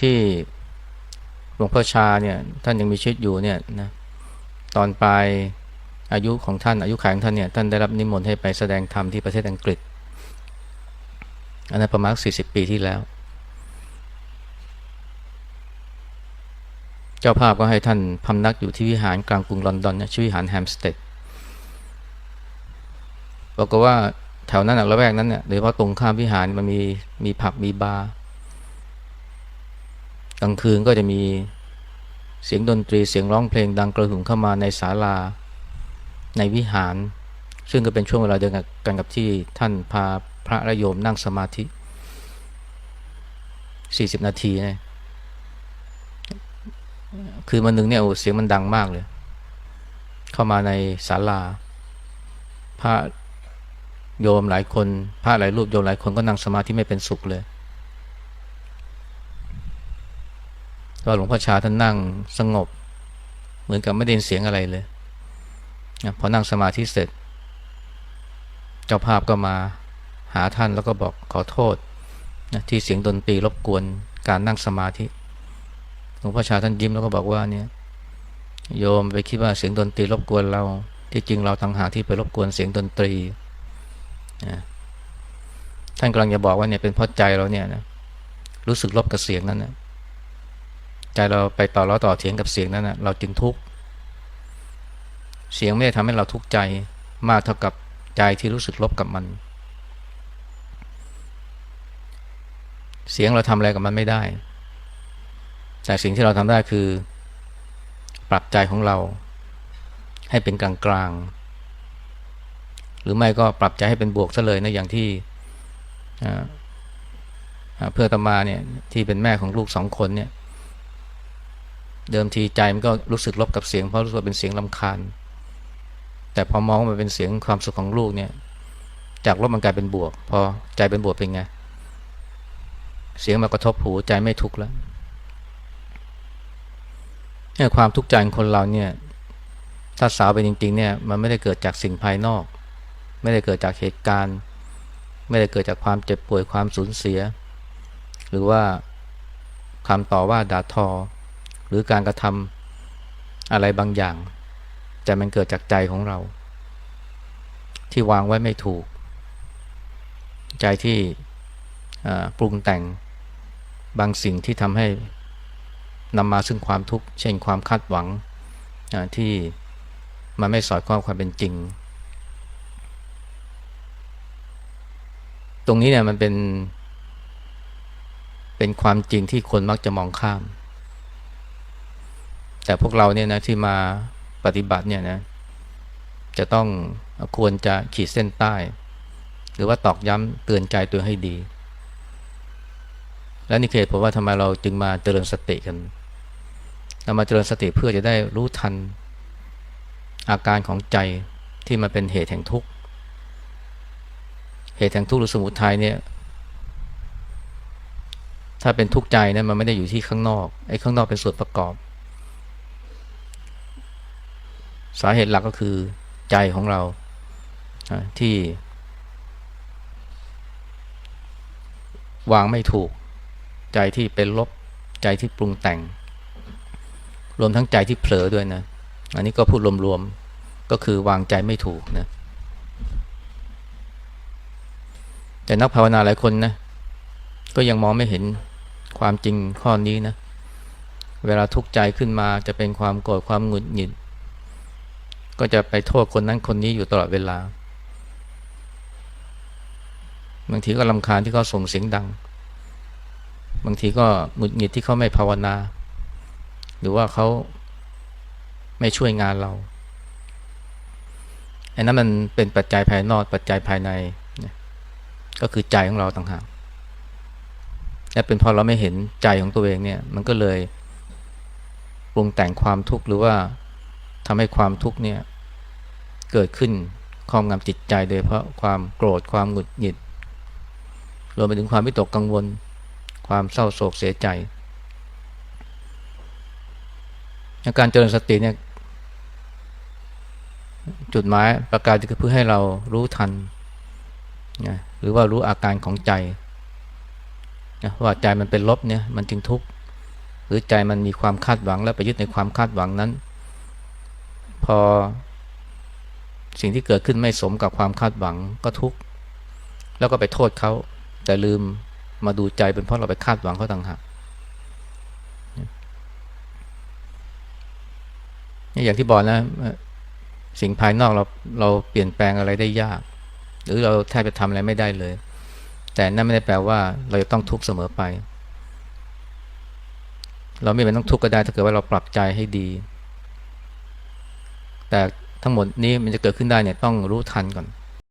ที่หลวงพ่อชาเนี่ยท่านยังมีชีวิตอยู่เนี่ยนะตอนปลายอายุของท่านอายุขัยของท่านเนี่ยท่านได้รับนิมนต์ให้ไปแสดงธรรมที่ประเทศอังกฤษอันนั้นประมาณ 40 ปีที่แล้ว เจ้าภาพก็ให้ท่านพำนักอยู่ที่วิหารกลางกรุงลอนดอนนะชื่อวิหารแฮมสเตดบอกว่าแถวนั้นนะละแวกนั้นเนี่ยโดยเฉพาะตรงข้ามวิหารมันมีมีผับมีบาร์ กลางคืนก็จะมีเสียงดนตรีเสียงร้องเพลงดังกระหึ่มเข้ามาในศาลาในวิหาร ซึ่งก็เป็นช่วงเวลาเดียวกันกับที่ท่านพาพระระโยมนั่งสมาธิ 40 นาทีนะคือมันหนึ่งเนี่ยโอ้เสียงมันดังมากเลย เข้ามาในศาลา พระโยมหลายคน พระหลายรูปโยมหลายคนก็นั่งสมาธิไม่เป็นสุขเลย ก็หลวงพ่อชาท่านนั่งสงบ เหมือนกับไม่ได้ยินเสียงอะไรเลยนะพอนั่งสมาธิเสร็จ เจ้าภาพก็มาหาท่านแล้วก็บอกขอโทษนะที่เสียงดนตรีรบกวนการนั่งสมาธิหลวงพ่อชาท่านยิ้มแล้วก็บอกว่าเนี่ยโยมไปคิดว่าเสียงดนตรีรบกวนเรา ที่จริงเราทางหากที่ไปรบกวนเสียงดนตรีนะท่านกำลังจะบอกว่าเนี่ยเป็นเพราะใจเราเนี่ยนะรู้สึกลบกับเสียงนั้นนะ ใจเราไปต่อล้อต่อเถียงกับเสียงนั้นนะเราจึงทุกข์เสียงไม่ได้ทำให้เราทุกข์ใจมากเท่ากับใจที่รู้สึกลบกับมัน เสียงเราทำอะไรกับมันไม่ได้ แต่สิ่งที่เราทำได้คือ ปรับใจของเรา ให้เป็นกลางกลางหรือไม่ก็ปรับใจให้เป็นบวกซะเลยนะอย่างที่เพื่อตมาเนี่ยที่เป็นแม่ของลูกสองคนเนี่ย เดิมทีใจมันก็รู้สึกลบกับเสียงเพราะรู้สึกเป็นเสียงลำคาญ แต่พอมองมันเป็นเสียงความสุขของลูกเนี่ย จากลบมันกลายเป็นบวก พอใจเป็นบวกเป็นไง เสียงมากระทบหูใจไม่ทุกข์แล้วเนี่ยความทุกข์ใจของคนเราเนี่ย ถ้าสาวไปจริง ๆ เนี่ย มันไม่ได้เกิดจากสิ่งภายนอก ไม่ได้เกิดจากเหตุการณ์ ไม่ได้เกิดจากความเจ็บป่วยความสูญเสีย หรือว่าคำต่อว่าด่าทอ หรือการกระทำอะไรบางอย่าง แต่มันเกิดจากใจของเรา ที่วางไว้ไม่ถูก ใจที่ปรุงแต่งบางสิ่งที่ทำให้นำมาซึ่งความทุกข์ เช่นความคาดหวังที่มันไม่สอดคล้องความเป็นจริง ตรงนี้เนี่ยมันเป็น เป็นความจริงที่คนมักจะมองข้าม แต่พวกเราเนี่ยนะที่มาปฏิบัติเนี่ยนะจะต้องควรจะขีดเส้นใต้ หรือว่าตอกย้ำเตือนใจตัวให้ดี และนี่เหตุผมว่าทำไมเราจึงมาเจริญสติกันเรามาเจริญสติเพื่อจะได้รู้ทัน อาการของใจที่มันเป็นเหตุแห่งทุกข์ เหตุแห่งทุกข์หรือสมุทัยเนี่ย ถ้าเป็นทุกข์ใจเนี่ยมันไม่ได้อยู่ที่ข้างนอกไอ้ข้างนอกเป็นส่วนประกอบ สาเหตุหลักก็คือใจของเราที่ วางไม่ถูก ใจที่เป็นลบใจที่ปรุงแต่ง รวมทั้งใจที่เผลอด้วยนะ อันนี้ก็พูดรวมๆก็คือวางใจไม่ถูกนะแต่นักภาวนาหลายคนนะก็ยังมองไม่เห็นความจริงข้อนี้นะ เวลาทุกข์ใจขึ้นมาจะเป็นความโกรธความหงุดหงิด ก็จะไปโทษคนนั้นคนนี้อยู่ตลอดเวลา บางทีก็ลำคาญที่เขาส่งเสียงดัง บางทีก็หงุดหงิดที่เขาไม่ภาวนา หรือว่าเขาไม่ช่วยงานเราอันนั้นมันเป็นปัจจัยภายนอกปัจจัยภายใน ก็คือใจของเราต่างหากและเป็นเพราะเราไม่เห็นใจของตัวเองเนี่ย มันก็เลยปรุงแต่งความทุกข์หรือว่า ทำให้ความทุกข์เนี่ยเกิดขึ้นครอบงำจิตใจโดยเพราะความโกรธความหงุดหงิดรวมไปถึงความวิตกกังวล ความเศร้าโศกเสียใจการเจริญสติเนี่ยจุดหมายประการก็เพื่อให้เรารู้ทันนะหรือว่ารู้อาการของใจนะว่าใจมันเป็นลบเนี่ยมันจึงทุกข์หรือใจมันมีความคาดหวังแล้วไปยึดในความคาดหวังนั้น พอ สิ่งที่เกิดขึ้นไม่สมกับความคาดหวังก็ทุกข์แล้วก็ไปโทษเขาแต่ลืมมาดูใจเป็นเพราะเราไปคาดหวังเขาต่างหากนี่อย่างที่บอกนะ สิ่งภายนอกเราเราเปลี่ยนแปลงอะไรได้ยาก หรือเราแทบจะทำอะไรไม่ได้เลย แต่นั่นไม่ได้แปลว่าเราจะต้องทุกข์เสมอไป เราไม่เป็นต้องทุกข์ก็ได้ถ้าเกิดว่าเราปรับใจให้ดี แต่ทั้งหมดนี้มันจะเกิดขึ้นได้เนี่ยต้องรู้ทันก่อน